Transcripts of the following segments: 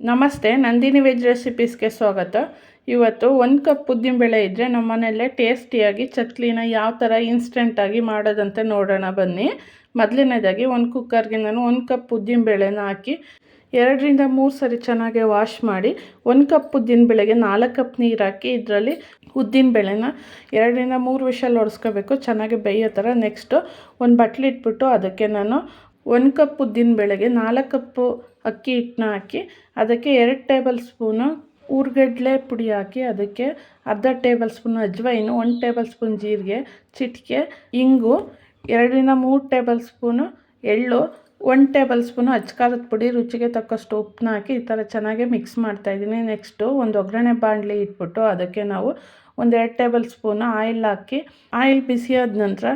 ನಮಸ್ತೆ, ನಂದಿನಿ ವೆಜ್ ರೆಸಿಪೀಸ್ಗೆ ಸ್ವಾಗತ. ಇವತ್ತು ಒಂದು ಕಪ್ ಉದ್ದಿನಬೇಳೆ ಇದ್ದರೆ ನಮ್ಮ ಮನೆಯಲ್ಲೇ ಟೇಸ್ಟಿಯಾಗಿ ಚಟ್ಲಿನ ಯಾವ ಥರ ಇನ್ಸ್ಟೆಂಟಾಗಿ ಮಾಡೋದಂತ ನೋಡೋಣ ಬನ್ನಿ. ಮೊದಲನೇದಾಗಿ ಒಂದು ಕುಕ್ಕರ್ಗೆ ನಾನು ಒಂದು ಕಪ್ ಉದ್ದಿನಬೇಳೆನ ಹಾಕಿ, ಎರಡರಿಂದ ಮೂರು ಸರಿ ಚೆನ್ನಾಗಿ ವಾಶ್ ಮಾಡಿ, ಒಂದು ಕಪ್ ಉದ್ದಿನಬೇಳೆಗೆ ನಾಲ್ಕು ಕಪ್ ನೀರು ಹಾಕಿ, ಇದರಲ್ಲಿ ಉದ್ದಿನಬೇಳೆನ ಎರಡರಿಂದ ಮೂರು ವಿಷಲ್ ಒಡಿಸ್ಕೋಬೇಕು, ಚೆನ್ನಾಗಿ ಬೇಯೋ ಥರ ನೆಕ್ಸ್ಟು ಒಂದು ಬಟ್ಲಿಟ್ಬಿಟ್ಟು ಅದಕ್ಕೆ ನಾನು ಒಂದು ಕಪ್ ಉದ್ದಿನಬೇಳೆಗೆ ನಾಲ್ಕು ಕಪ್ಪು ಅಕ್ಕಿ ಹಿಟ್ಟನ್ನ ಹಾಕಿ ಅದಕ್ಕೆ ಎರಡು ಟೇಬಲ್ ಸ್ಪೂನು ಊರ್ಗಡ್ಲೆ ಪುಡಿ ಹಾಕಿ ಅದಕ್ಕೆ ಅರ್ಧ ಟೇಬಲ್ ಸ್ಪೂನ್ ಅಜ್ವೈನ್ ಒಂದು ಟೇಬಲ್ ಸ್ಪೂನ್ ಜೀರಿಗೆ, ಚಿಟಿಕೆ, ಇಂಗು, ಎರಡರಿಂದ ಮೂರು ಟೇಬಲ್ ಸ್ಪೂನು ಎಳ್ಳು, ಒಂದು ಟೇಬಲ್ ಸ್ಪೂನು ಅಚ್ಕಾರದ ಪುಡಿ, ರುಚಿಗೆ ತಕ್ಕಷ್ಟು ಉಪ್ಪನ್ನ ಹಾಕಿ ಈ ಥರ ಚೆನ್ನಾಗಿ ಮಿಕ್ಸ್ ಮಾಡ್ತಾಯಿದ್ದೀನಿ ನೆಕ್ಸ್ಟು ಒಂದು ಒಗ್ಗರಣೆ ಬಾಣಲಿ ಇಟ್ಬಿಟ್ಟು ಅದಕ್ಕೆ ನಾವು ಒಂದು ಎರಡು ಟೇಬಲ್ ಸ್ಪೂನು ಆಯಿಲ್ ಹಾಕಿ, ಆಯಿಲ್ ಬಿಸಿಯಾದ ನಂತರ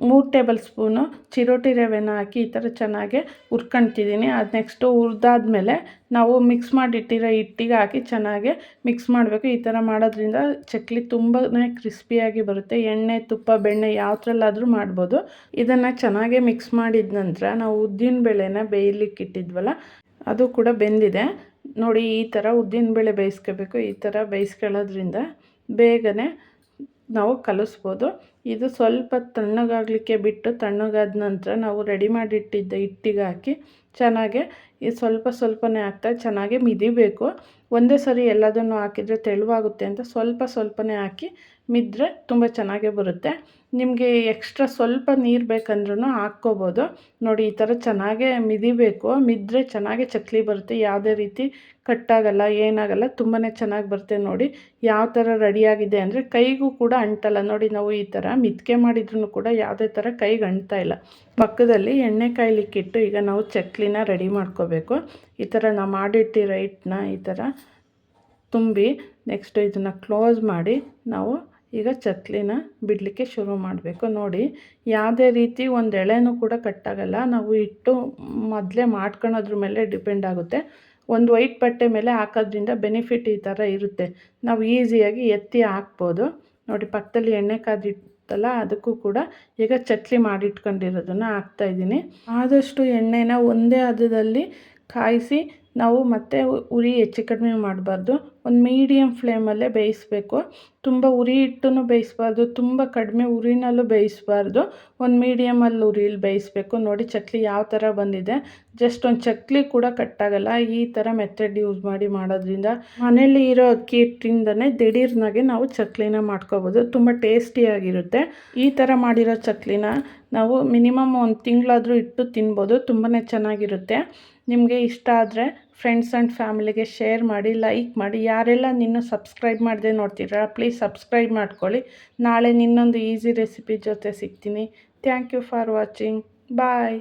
ಮೂರು ಟೇಬಲ್ ಸ್ಪೂನು ಚಿರೋಟಿ ರವೆನ ಹಾಕಿ ಈ ಥರ ಚೆನ್ನಾಗಿ ಹುರ್ಕೊಳ್ತಿದ್ದೀನಿ ಅದು ನೆಕ್ಸ್ಟು ಹುರಿದಾದ್ಮೇಲೆ ನಾವು ಮಿಕ್ಸ್ ಮಾಡಿಟ್ಟಿರೋ ಹಿಟ್ಟಿಗೆ ಹಾಕಿ ಚೆನ್ನಾಗಿ ಮಿಕ್ಸ್ ಮಾಡಬೇಕು. ಈ ಥರ ಮಾಡೋದ್ರಿಂದ ಚಕ್ಲಿ ತುಂಬಾ ಕ್ರಿಸ್ಪಿಯಾಗಿ ಬರುತ್ತೆ. ಎಣ್ಣೆ, ತುಪ್ಪ, ಬೆಣ್ಣೆ ಯಾವ್ದ್ರಲ್ಲಾದರೂ ಮಾಡ್ಬೋದು. ಇದನ್ನು ಚೆನ್ನಾಗಿ ಮಿಕ್ಸ್ ಮಾಡಿದ ನಂತರ ನಾವು ಉದ್ದಿನ ಬೇಳೆನ ಬೇಯಲಿಕ್ಕೆ ಇಟ್ಟಿದ್ವಲ್ಲ ಅದು ಕೂಡ ಬೆಂದಿದೆ. ನೋಡಿ ಈ ಥರ ಉದ್ದಿನ ಬೇಳೆ ಬೇಯಿಸ್ಕೋಬೇಕು. ಈ ಥರ ಬೇಯಿಸ್ಕೊಳ್ಳೋದ್ರಿಂದ ಬೇಗನೆ ನಾವು ಕಲಿಸ್ಬೋದು. ಇದು ಸ್ವಲ್ಪ ತಣ್ಣಗಾಗಲಿಕ್ಕೆ ಬಿಟ್ಟು ತಣ್ಣಗಾದ ನಂತರ ನಾವು ರೆಡಿ ಮಾಡಿಟ್ಟಿದ್ದ ಹಿಟ್ಟಿಗೆ ಹಾಕಿ ಚೆನ್ನಾಗೆ ಈ ಸ್ವಲ್ಪ ಸ್ವಲ್ಪನೇ ಹಾಕ್ತಾ ಚೆನ್ನಾಗಿ ಮಿದಿಬೇಕು. ಒಂದೇ ಸರಿ ಎಲ್ಲದನ್ನು ಹಾಕಿದರೆ ತೆಳುವಾಗುತ್ತೆ ಅಂತ ಸ್ವಲ್ಪ ಸ್ವಲ್ಪನೇ ಹಾಕಿ ಮಿದ್ರೆ ತುಂಬ ಚೆನ್ನಾಗೇ ಬರುತ್ತೆ. ನಿಮಗೆ ಎಕ್ಸ್ಟ್ರಾ ಸ್ವಲ್ಪ ನೀರು ಬೇಕಂದ್ರೂ ಹಾಕ್ಕೋಬೋದು. ನೋಡಿ, ಈ ಥರ ಚೆನ್ನಾಗೇ ಮಿದಿಬೇಕು. ಮಿದ್ರೆ ಚೆನ್ನಾಗಿ ಚಕ್ಲಿ ಬರುತ್ತೆ. ಯಾವುದೇ ರೀತಿ ಕಟ್ಟಾಗಲ್ಲ, ಏನಾಗಲ್ಲ ತುಂಬಾ ಚೆನ್ನಾಗಿ ಬರುತ್ತೆ ನೋಡಿ. ಯಾವ ಥರ ರೆಡಿಯಾಗಿದೆ ಅಂದರೆ ಕೈಗೂ ಕೂಡ ಅಂಟಲ್ಲ. ನೋಡಿ, ನಾವು ಈ ಥರ ಮಿದ್ಕೆ ಮಾಡಿದ್ರೂ ಕೂಡ ಯಾವುದೇ ಥರ ಕೈಗೆ ಅಂಟ್ತಾ ಇಲ್ಲ. ಪಕ್ಕದಲ್ಲಿ ಎಣ್ಣೆ ಕಾಯ್ಲಿಕ್ಕಿಟ್ಟು ಈಗ ನಾವು ಚಕ್ಲಿನ ರೆಡಿ ಮಾಡ್ಕೋಬೇಕು. ಈ ಥರ ನಾವು ಮಾಡಿಟ್ಟಿರೋ ಹಿಟ್ಟನ್ನ ಈ ಥರ ತುಂಬಿ ನೆಕ್ಸ್ಟ್ ಇದನ್ನು ಕ್ಲೋಸ್ ಮಾಡಿ ನಾವು ಈಗ ಚಕ್ಲಿನ ಬಿಡಲಿಕ್ಕೆ ಶುರು ಮಾಡಬೇಕು. ನೋಡಿ, ಯಾವುದೇ ರೀತಿ ಒಂದು ಎಳೆನೂ ಕೂಡ ಕಟ್ಟಾಗಲ್ಲ. ನಾವು ಇಟ್ಟು ಮೊದಲೇ ಮಾಡ್ಕೊಳೋದ್ರ ಮೇಲೆ ಡಿಪೆಂಡ್ ಆಗುತ್ತೆ. ಒಂದು ವೈಟ್ ಬಟ್ಟೆ ಮೇಲೆ ಹಾಕೋದ್ರಿಂದ ಬೆನಿಫಿಟ್ ಈ ಥರ ಇರುತ್ತೆ. ನಾವು ಈಸಿಯಾಗಿ ಎತ್ತಿ ಹಾಕ್ಬೋದು. ನೋಡಿ, ಪಕ್ಕದಲ್ಲಿ ಎಣ್ಣೆ ಕಾದಿತ್ತಲ್ಲ ಅದಕ್ಕೂ ಕೂಡ ಈಗ ಚಕ್ಲಿ ಮಾಡಿಟ್ಕೊಂಡಿರೋದನ್ನು ಹಾಕ್ತಾಯಿದ್ದೀನಿ ಆದಷ್ಟು ಎಣ್ಣೆನ ಒಂದೇ ಹದದಲ್ಲಿ ಕಾಯಿಸಿ, ನಾವು ಮತ್ತೆ ಉರಿ ಹೆಚ್ಚು ಕಡಿಮೆ ಮಾಡಬಾರ್ದು. ಒಂದು ಮೀಡಿಯಮ್ ಫ್ಲೇಮಲ್ಲೇ ಬೇಯಿಸಬೇಕು. ತುಂಬ ಉರಿ ಇಟ್ಟು ಬೇಯಿಸ್ಬಾರ್ದು, ತುಂಬ ಕಡಿಮೆ ಉರಿನಲ್ಲೂ ಬೇಯಿಸ್ಬಾರ್ದು. ಒಂದು ಮೀಡಿಯಮಲ್ಲಿ ಉರಿಲಿ ಬೇಯಿಸ್ಬೇಕು. ನೋಡಿ ಚಕ್ಲಿ ಯಾವ ಥರ ಬಂದಿದೆ. ಜಸ್ಟ್ ಒಂದು ಚಕ್ಲಿ ಕೂಡ ಕಟ್ಟಾಗಲ್ಲ ಈ ಥರ ಮೆಥಡ್ ಯೂಸ್ ಮಾಡಿ ಮಾಡೋದ್ರಿಂದ ಮನೇಲಿ ಇರೋ ಅಕ್ಕಿ ಹಿಟ್ಟಿಂದನೇ ದಿಢೀರ್ನಾಗೆ ನಾವು ಚಕ್ಲಿನ ಮಾಡ್ಕೋಬೋದು. ತುಂಬ ಟೇಸ್ಟಿಯಾಗಿರುತ್ತೆ ಈ ಥರ ಮಾಡಿರೋ ಚಕ್ಲಿನ ನಾವು ಮಿನಿಮಮ್ ಒಂದು ತಿಂಗಳಾದರೂ ಇಟ್ಟು ತಿನ್ಬೋದು. ತುಂಬಾ ಚೆನ್ನಾಗಿರುತ್ತೆ. ನಿಮಗೆ ಇಷ್ಟ ಆದರೆ ಫ್ರೆಂಡ್ಸ್ ಆ್ಯಂಡ್ ಫ್ಯಾಮಿಲಿಗೆ ಶೇರ್ ಮಾಡಿ ಲೈಕ್ ಮಾಡಿ. ಯಾರೆಲ್ಲ ನಿನ್ನೂ ಸಬ್ಸ್ಕ್ರೈಬ್ ಮಾಡದೆ ನೋಡ್ತೀರಾ ಪ್ಲೀಸ್ ಸಬ್ಸ್ಕ್ರೈಬ್ ಮಾಡ್ಕೊಳ್ಳಿ. ನಾಳೆ ನಿನ್ನೊಂದು ಈಸಿ ರೆಸಿಪಿ ಜೊತೆ ಸಿಗ್ತೀನಿ. Thank you for watching bye